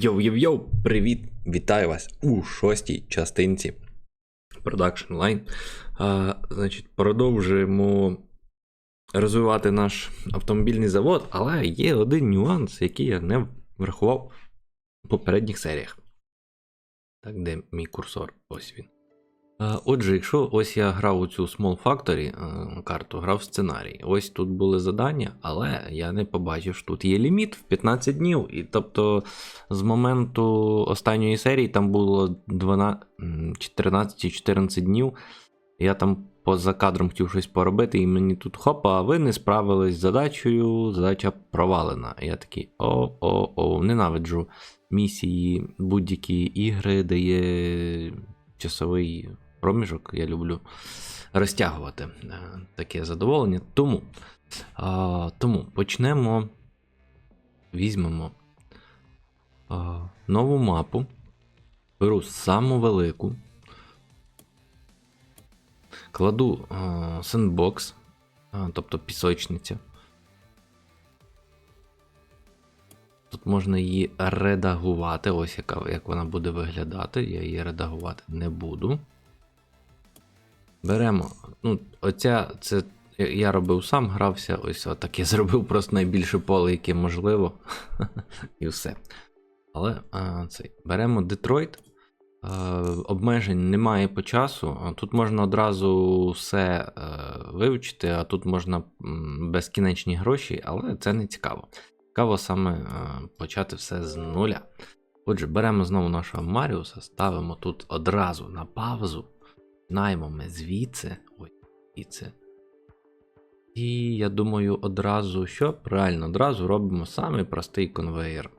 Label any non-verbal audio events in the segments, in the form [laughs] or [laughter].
Йоу-йоу-йоу, привіт! Вітаю вас у шостій частинці Production Line. А, значить, продовжуємо розвивати наш автомобільний завод, але є один нюанс, який я не врахував в попередніх серіях. Так, де мій курсор? Ось він. А, Отже, якщо ось я грав у цю Small Factory е, карту, грав сценарій. Ось тут були завдання, але я не побачив, що тут є ліміт в 15 днів. І тобто з моменту останньої серії там було 14-14 днів. Я там поза кадром хотів щось поробити, і мені тут хопа, а ви не справились з задачею, задача провалена. Я такий о-о-о, ненавиджу місії, будь-які ігри, де є часовий проміжок. Я люблю розтягувати е, таке задоволення. Тому, тому почнемо. Візьмемо нову мапу. Беру саму велику. Кладу сендбокс, тобто пісочниця. Тут можна її редагувати. Ось яка, як вона буде виглядати. Я її редагувати не буду. Беремо. Ну, оця, це я робив сам, грався. Ось отак. Я [laughs] зробив просто найбільше поле, яке можливо. [laughs] І все. Але цей. беремо Детройт. Обмежень немає по часу. Тут можна одразу все а, вивчити, а тут можна безкінечні гроші, але це не цікаво. Цікаво саме а, почати все з нуля. Отже, беремо знову нашого Маріуса, ставимо тут одразу на паузу. Наймемо звідси. Ой, звідси. І я думаю, одразу що? Правильно, одразу робимо самий простий конвейер.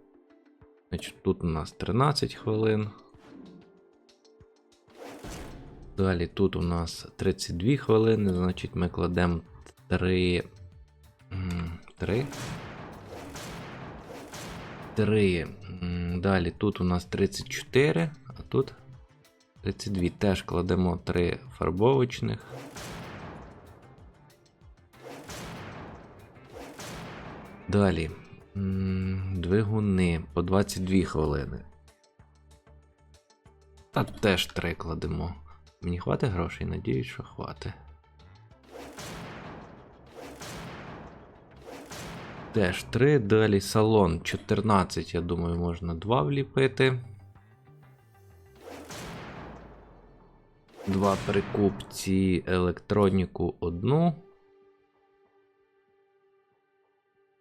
Значить, Тут у нас 13 хвилин. Далі тут у нас 32 хвилини, значить ми кладемо 3. 3. 3. Далі тут у нас 34, а тут 32. Теж кладемо 3 фарбовочних. Далі. Двигуни по 22 хвилини. Та теж 3 кладемо. Мені хватить грошей? Надіюсь, що хватить. Теж 3. Далі салон 14, я думаю, можна 2 вліпити. Два прикупці електроніку одну.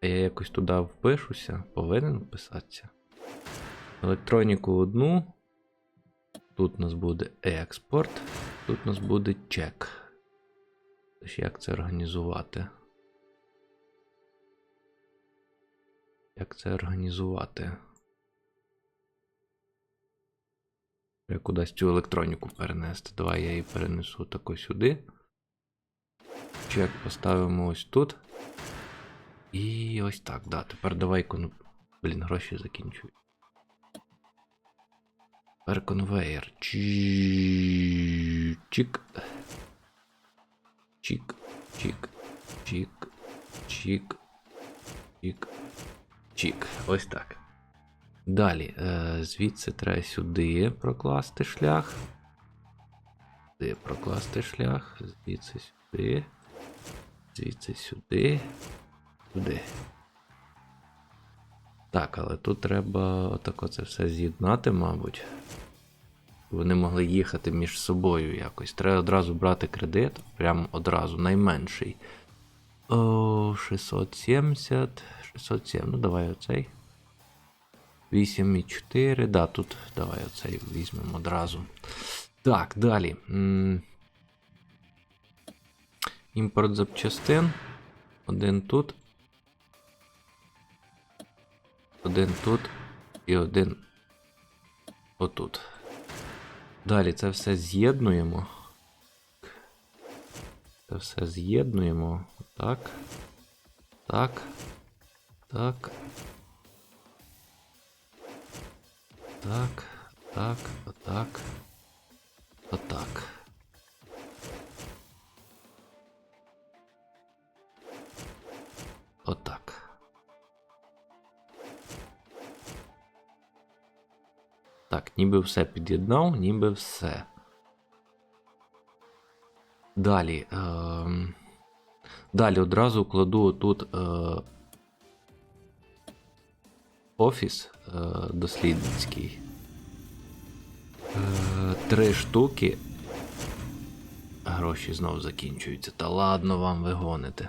Я якось туди впишуся, повинен вписатися. Електроніку одну. Тут у нас буде експорт, тут у нас буде чек. Тож як це організувати? Як це організувати? кудись цю електроніку перенести. Давай я її перенесу так ось сюди. Чек поставимо ось тут. І ось так, да. Тепер давай кон... Блін, гроші закінчують. Тепер конвейер. Чік. Чік. Чік. Чік. Чік. Чік. Чік. Ось так. Далі. Е, звідси треба сюди прокласти шлях. Сюди прокласти шлях. Звідси сюди. Звідси сюди. Сюди. Так, але тут треба отако це все з'єднати, мабуть. Вони могли їхати між собою якось. Треба одразу брати кредит. Прямо одразу, найменший. О, 670. 607. Ну, давай оцей. 8,4. Да, тут давай оцей візьмемо одразу. Так, далі. Імпорт запчастин. Один тут. Один тут і один отут. Далі це все з'єднуємо. Це все з'єднуємо. Так. Так. Так. Так. Так. Отак. Отак. Отак. Так, ніби все під'єднав, ніби все. Далі. Е, далі одразу кладу тут е, офіс е, дослідницький. Е, три штуки. Гроші знов закінчуються. Та ладно вам ви гоните.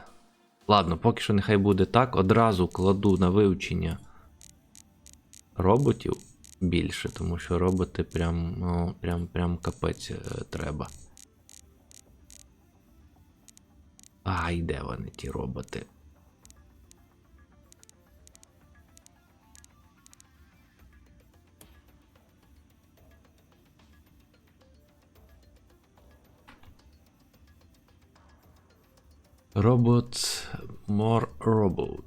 Ладно, поки що нехай буде так. Одразу кладу на вивчення роботів більше, тому що роботи прям, ну, прям, прям капець е, треба. Ай, де вони, ті роботи? Robots, more robots,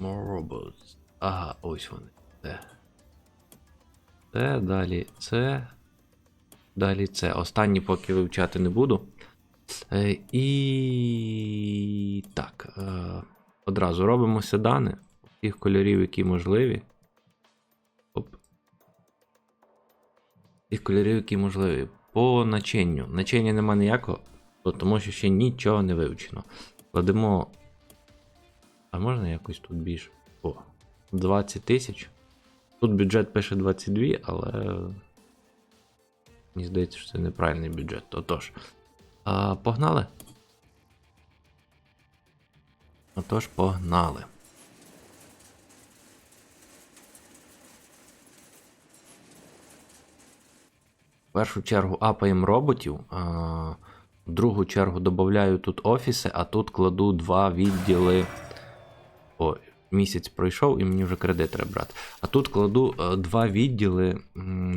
more robots. Ага, ось вони. Це. Це, далі це. Далі це. Останні поки вивчати не буду. Е, і так. Е, одразу робимо седани тих кольорів, які можливі. Оп. Тих кольорів, які можливі. По начинню. Начиння нема ніякого, тому що ще нічого не вивчено. Кладемо. А можна якось тут більше? О, 20 тисяч. Тут бюджет пише 22, але. Мені здається, що це неправильний бюджет. Отож. А, погнали? Отож, погнали. В першу чергу апаємо роботів. А, в другу чергу додаю тут офіси, а тут кладу два відділи. О, місяць пройшов і мені вже кредит треба брати. А тут кладу е, два відділи,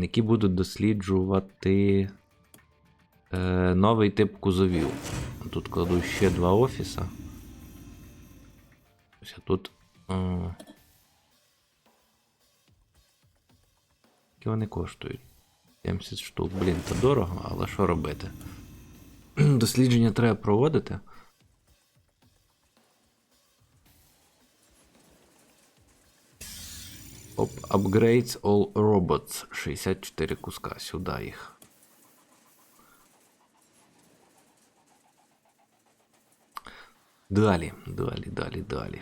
які будуть досліджувати е, новий тип кузовів. Тут кладу ще два офіса. Ось тут. Е, Які вони коштують? 70 штук. Блін, то дорого, але що робити? [clears throat] Дослідження треба проводити. Оп, upgrades all robots. 64 куска. Сюди їх. Далі, далі, далі, далі.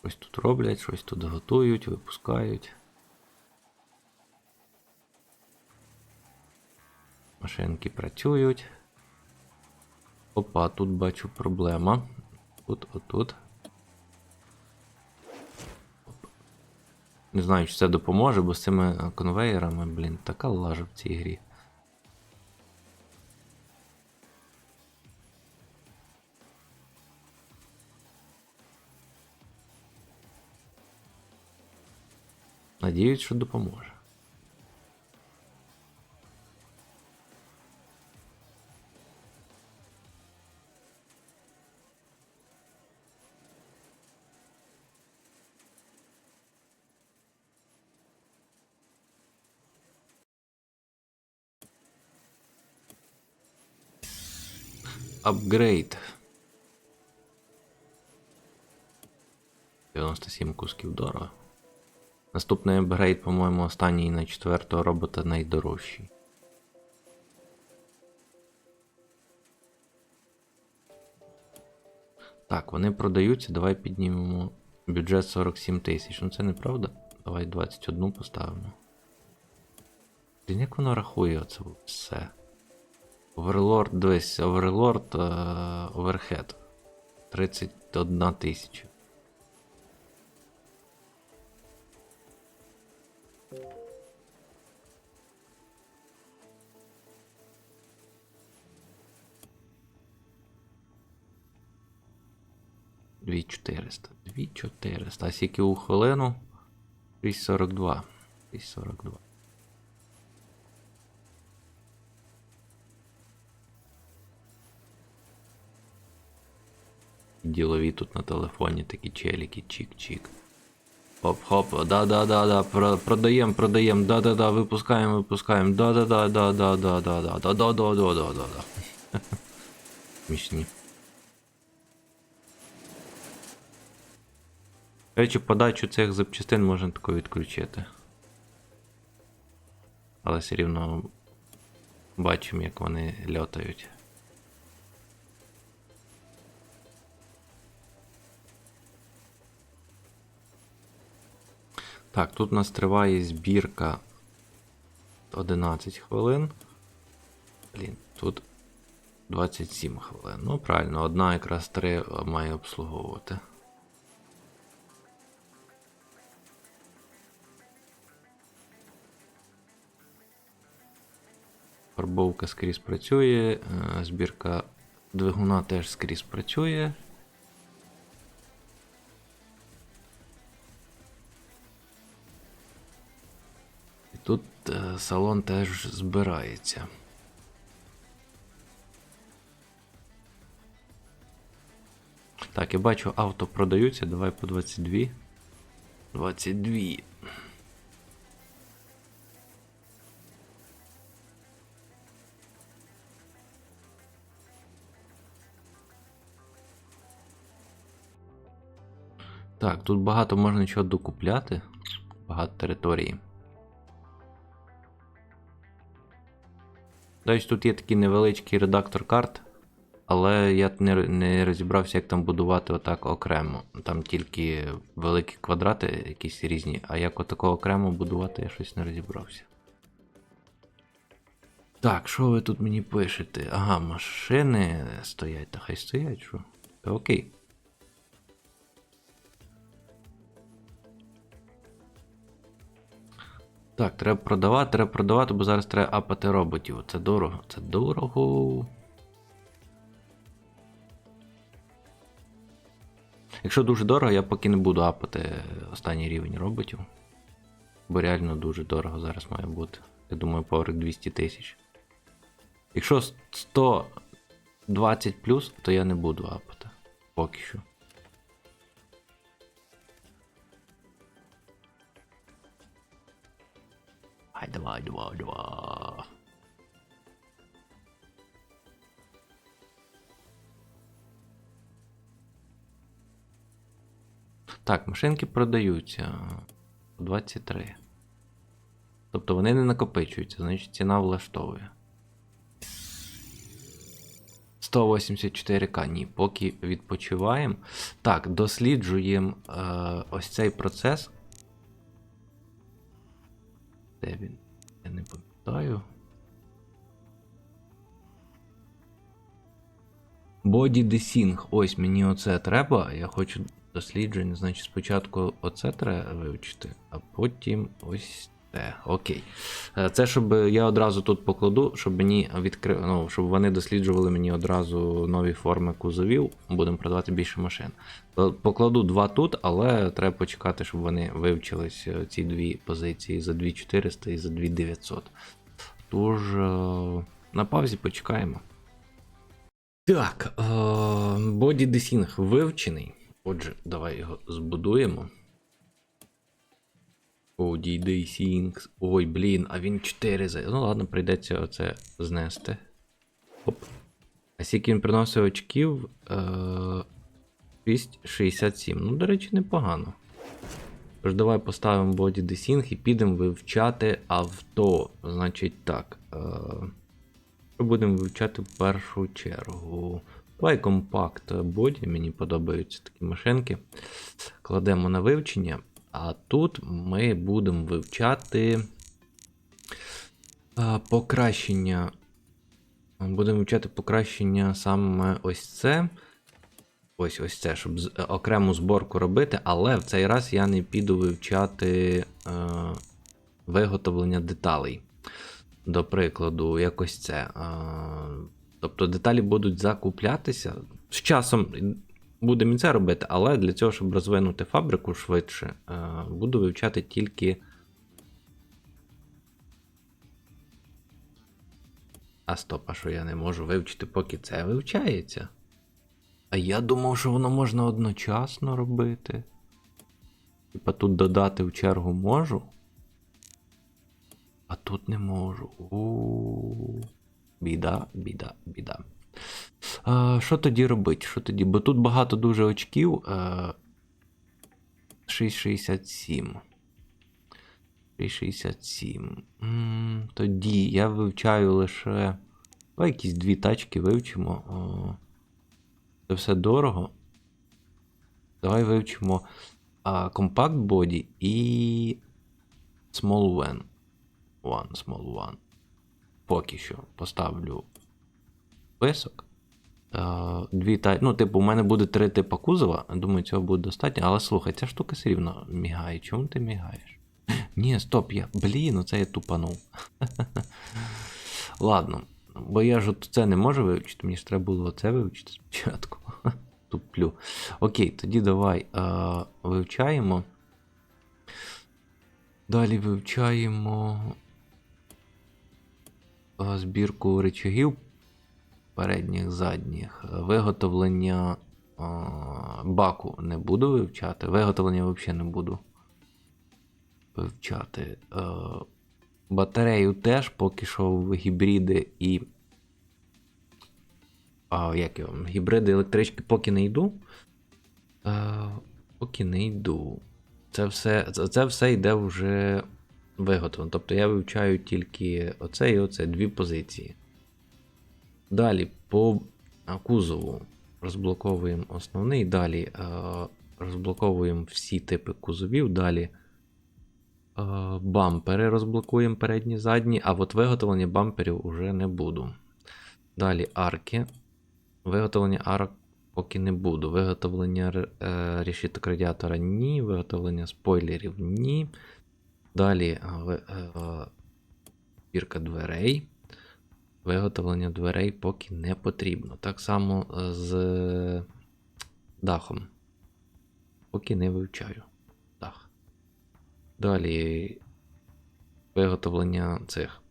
Щось тут роблять, щось тут готують, випускають. Машинки працюють. Опа, тут бачу проблема. Тут, отут. Не знаю, чи це допоможе, бо з цими конвеєрами, блін, така лажа в цій грі. Надіюсь, що допоможе. Апгрейд. 97 кусків дорого. Наступний апгрейд, по-моєму, останній на четвертого робота найдорожчий. Так, вони продаються. Давай піднімемо бюджет 47 тисяч. Ну це неправда. Давай 21 поставимо. Як воно рахує оце все? Оверлорд, дивись, оверлорд, оверхед. 31 тисяча. Дві 400. Дві 400. А скільки у хвилину? 642. 642. Ділові тут на телефоні такі челіки, чик-чик. Хоп-хоп, да-да-да-да, продаємо, продаємо, да-да-да, випускаємо, випускаємо, да-да-да-да-да-да-да-да-да-да-да-да-да-да. [laughs] Смішні. Речі, подачу цих запчастин можна тако відключити. але все рівно бачимо, як вони льотають. Так, тут у нас триває збірка 11 хвилин. Блін, тут 27 хвилин. Ну, правильно, одна якраз три має обслуговувати. Фарбовка скрізь працює, е, збірка двигуна теж скрізь працює. Тут е, салон теж збирається. Так, я бачу, авто продаються. Давай по 22. 22. Так, тут багато можна чого докупляти. Багато території. Тобто тут є такий невеличкий редактор карт, але я не, не розібрався, як там будувати отак окремо. Там тільки великі квадрати якісь різні, а як отако окремо будувати, я щось не розібрався. Так, що ви тут мені пишете? Ага, машини стоять, та хай стоять, що? Окей. Так, треба продавати, треба продавати, бо зараз треба апати роботів. Це дорого. Це дорого. Якщо дуже дорого, я поки не буду апати останній рівень роботів. Бо реально дуже дорого зараз має бути. Я думаю, поверх 200 тисяч. Якщо 120 плюс, то я не буду апати. Поки що. Ай, давай, давай, давай. Так, машинки продаються. 23. Тобто вони не накопичуються, значить ціна влаштовує. 184к, ні, поки відпочиваємо. Так, досліджуємо е, ось цей процес. Де він? Я не пам'ятаю. Body Desync. Ось мені оце треба. Я хочу дослідження. Значить, спочатку оце треба вивчити, а потім ось те. Окей. Е, Це щоб я одразу тут покладу, щоб мені відкри... ну, щоб вони досліджували мені одразу нові форми кузовів. Будемо продавати більше машин. Е, Покладу два тут, але треба почекати, щоб вони вивчились е, ці дві позиції за 2400 і за 2900. Тож, е, на паузі почекаємо. Так, е, Body Desync вивчений. Отже, давай його збудуємо. Body Desync. Ой, блін, а він 4 за. Ну ладно, прийдеться оце знести. Оп. А скільки він приносить очків? Е, 267. Ну, до речі, непогано. Тож давай поставимо Body Desync і підемо вивчати авто. Значить так. Е, що будемо вивчати в першу чергу? Давай компакт боді, мені подобаються такі машинки. Кладемо на вивчення. А тут ми будемо вивчати покращення. Будемо вивчати покращення саме ось це. Ось ось це, щоб окрему зборку робити, але в цей раз я не піду вивчати е, виготовлення деталей. До прикладу, якось це. Е, тобто деталі будуть закуплятися. З часом будемо і це робити, але для цього, щоб розвинути фабрику швидше, е, буду вивчати тільки. А стоп, а що я не можу вивчити, поки це вивчається. А я думав, що воно можна одночасно робити. Типа тут додати в чергу можу. А тут не можу. У Біда, біда, біда. Що тоді робити? Що тоді? Бо тут багато дуже очків. Е, 6,67. 367. Тоді я вивчаю лише. Давай якісь дві тачки вивчимо. Це все дорого. Давай вивчимо Compact Body і Small Van. One, Small One. Поки що поставлю список. Дві та... Ну, типу, у мене буде три типи кузова. Думаю, цього буде достатньо. Але слухай, ця штука все рівно мігає. Чому ти мігаєш? [laughs] Ні, стоп, я. Блін, оце я тупанув. [laughs] Ладно. Бо я ж от це не можу вивчити, мені ж треба було це вивчити спочатку. [laughs] Туплю. Окей, тоді давай е, вивчаємо. Далі вивчаємо збірку речагів передніх, задніх. Виготовлення баку не буду вивчати. Виготовлення взагалі не буду вивчати. Е, батарею теж поки що в гібриди і. А, як його? Гібриди електрички поки не йду. Е, поки не йду. Це все, це все йде вже виготовлено. Тобто я вивчаю тільки оце і оце, дві позиції. Далі по кузову розблоковуємо основний, далі е, розблоковуємо всі типи кузовів, далі е, бампери розблокуємо передні, задні, а от виготовлення бамперів уже не буду. Далі арки. Виготовлення арок поки не буду. Виготовлення е, решіток радіатора ні, виготовлення спойлерів ні. Далі е, е, збірка дверей. Виготовлення дверей поки не потрібно. Так само е, з дахом. Поки не вивчаю дах. Далі виготовлення цих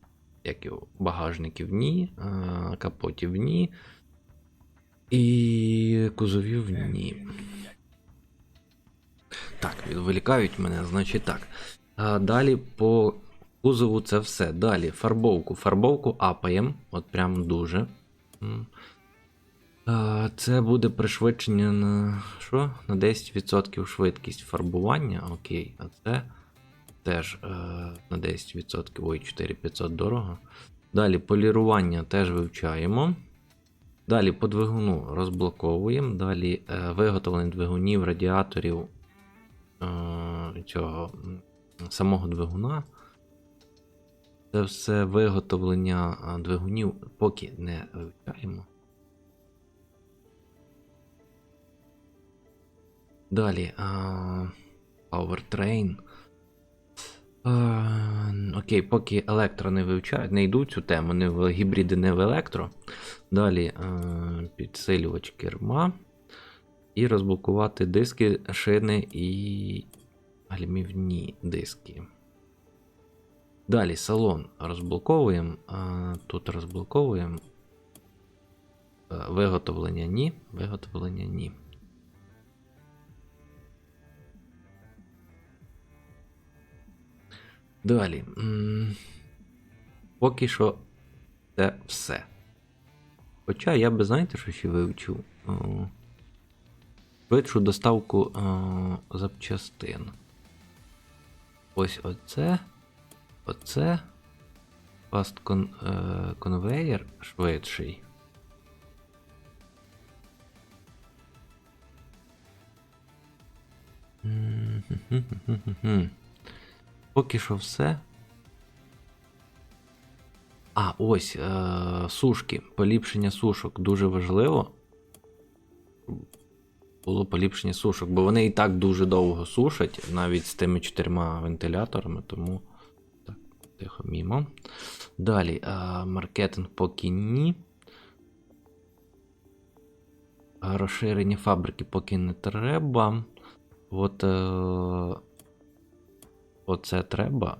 як його, багажників ні, е, капотів ні. І кузовів ні. Так, відволікають мене, значить так. А далі по кузову це все. Далі фарбовку. Фарбовку апаємо, от прям дуже. Це буде пришвидшення на що? На 10% швидкість фарбування. Окей, а це теж е, на 10%. Ой, 4500 дорого. Далі полірування теж вивчаємо. Далі по двигуну розблоковуємо. Далі е, виготовлення двигунів, радіаторів е, цього самого двигуна. Це все виготовлення двигунів поки не вивчаємо. Далі Powertrain. Окей, поки електро не вивчають, не йду цю тему, не в гібриди, не в електро. Далі підсилювач керма. І розблокувати диски, шини і гальмівні диски. Далі салон розблоковуємо. е, Тут розблоковуємо. Е, Виготовлення ні. Виготовлення ні. Далі. Поки що це все. Хоча я би, знаєте, що ще вивчу? О, Швидшу доставку запчастин. Ось оце. Оце. Fast con, е, conveyor швидший. Поки що все. А, ось е- сушки. Поліпшення сушок дуже важливо. Було поліпшення сушок, бо вони і так дуже довго сушать, навіть з тими чотирма вентиляторами, тому тихо мімо. Далі, е- маркетинг поки ні. А Розширення фабрики поки не треба. От е- оце треба.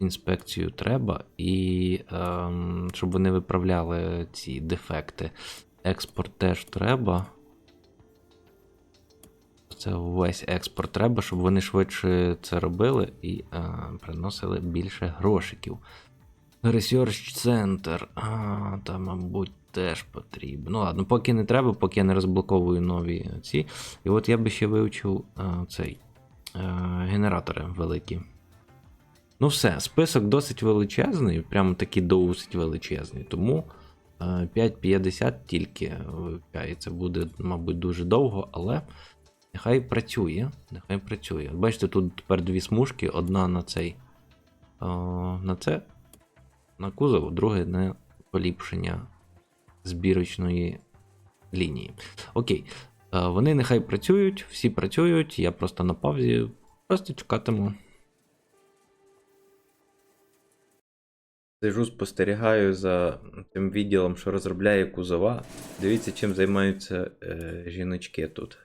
Інспекцію треба, і ем, щоб вони виправляли ці дефекти. Експорт теж треба. Це весь експорт треба, щоб вони швидше це робили і е, приносили більше грошиків. Research Center. А, та, мабуть, теж потрібно. Ну ладно, поки не треба, поки я не розблоковую нові ці. І от я би ще вивчив е, цей е, генератори великі. Ну все, список досить величезний, прямо таки досить величезний. Тому е, 5.50 тільки вивчається. Буде, мабуть, дуже довго, але нехай працює. Нехай працює. Бачите, тут тепер дві смужки: одна на цей. е, На це, на кузов, друге на поліпшення збірочної лінії. Окей. Е, Вони нехай працюють, всі працюють, я просто на паузі, просто чекатиму. Сижу, спостерігаю за тим відділом, що розробляє кузова. Дивіться, чим займаються е, жіночки тут.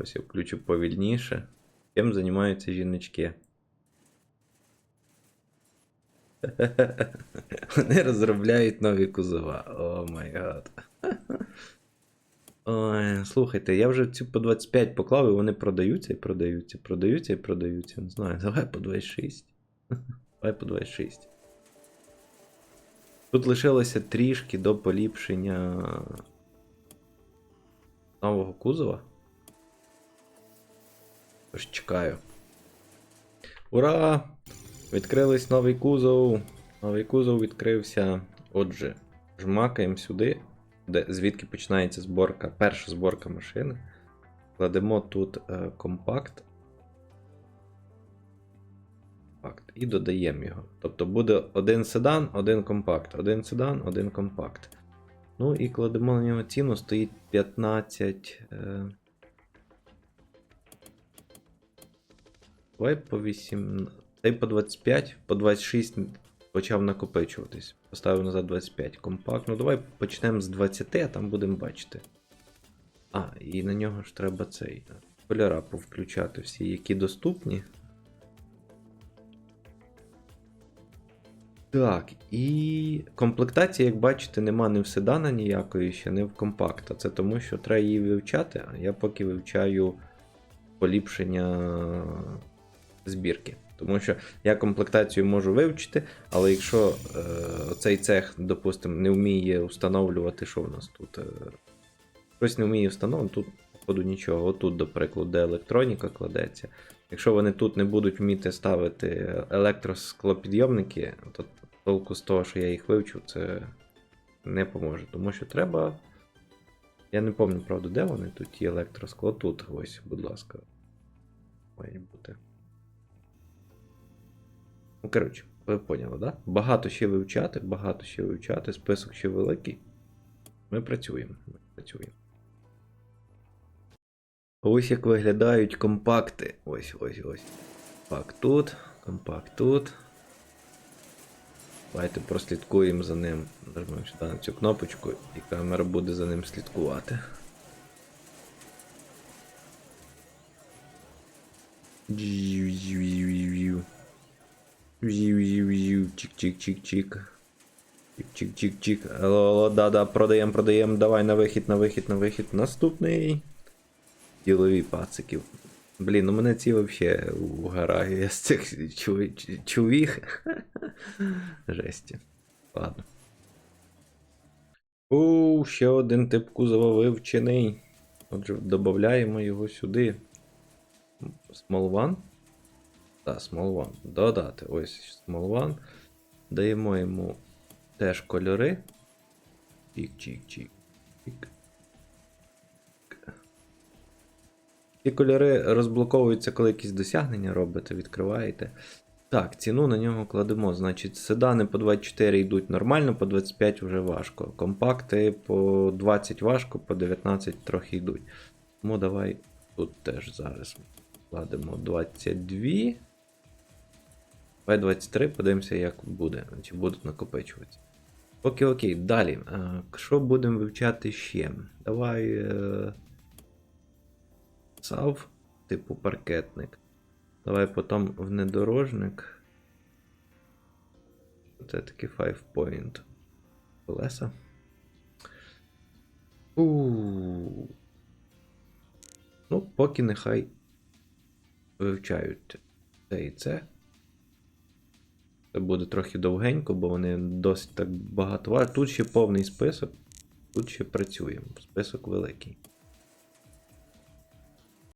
Ось я включу повільніше. Чим займаються жіночки? [laughs] Вони розробляють нові кузова. О май гад. [laughs] Ой, слухайте, я вже ці по 25 поклав, і вони продаються і продаються, продаються і продаються. Не знаю, давай по 26. [laughs] Давай по 26. Тут лишилося трішки до поліпшення нового кузова. Тож чекаю. Ура! Відкрились новий кузов. Новий кузов відкрився. Отже, жмакаємо сюди, де, звідки починається зборка, перша зборка машини. Кладемо тут е, компакт. компакт. І додаємо його. Тобто буде один седан, один компакт, один седан, один компакт. Ну і кладемо на нього ціну, стоїть 15. Е... Давай по 8. Цей по 25, по 26 почав накопичуватись. Поставив назад 25. Компакт. Ну давай почнемо з 20, а там будемо бачити. А, і на нього ж треба цей е, кольора повключати всі, які доступні. Так, і комплектації, як бачите, нема ні в седана ніякої ще, ні в компакта. Це тому, що треба її вивчати, а я поки вивчаю поліпшення збірки. Тому що я комплектацію можу вивчити, але якщо е, цей цех, допустимо, не вміє встановлювати, що в нас тут. Е, Хтось не вміє встановлювати, тут, походу, нічого. Отут, до прикладу, де електроніка кладеться. Якщо вони тут не будуть вміти ставити електросклопідйомники, то толку з того, що я їх вивчив, це не поможе. Тому що треба. Я не пам'ятаю, правда, де вони тут ті електроскло. Тут, ось, будь ласка. Має бути. Ну, коротше, ви поняли, да? Багато ще вивчати, багато ще вивчати, список ще великий. Ми працюємо. Ми працюємо. Ось як виглядають компакти. Ось, ось, ось. Компакт тут, компакт тут. Давайте прослідкуємо за ним. Нажмемо сюди на цю кнопочку, і камера буде за ним слідкувати. Джів-джів-джів-джів. В'ю-в'ю-в'ю, чик-чик-чик-чик. Чик-чик-чик-чик. Алло, алло, да-да, продаємо, продаємо. Давай на вихід, на вихід, на вихід. Наступний. Ділові пациків. Блін, ну мене ці вообще угораю. Я з цих чу- чувіх. [laughs] Жесті. Ладно. У, ще один тип кузова вивчений. Отже, додаємо його сюди. Small One. Так, Small One. Додати. Ось Small One. Даємо йому теж кольори. Чик-чик-чик. Чик. Ці кольори розблоковуються, коли якісь досягнення робите, відкриваєте. Так, ціну на нього кладемо. Значить, седани по 24 йдуть нормально, по 25 вже важко. Компакти по 20 важко, по 19 трохи йдуть. Тому давай тут теж зараз кладемо 22. Давай 23, подивимося, як буде, чи будуть накопичуватися. Окей, окей, далі. А, Що будемо вивчати ще? Давай. Е... Сав, типу паркетник. Давай потім внедорожник. Це такий 5 point. Колеса. Ну, поки нехай вивчають це і це. Це буде трохи довгенько, бо вони досить так багато. Тут ще повний список. Тут ще працюємо. Список великий.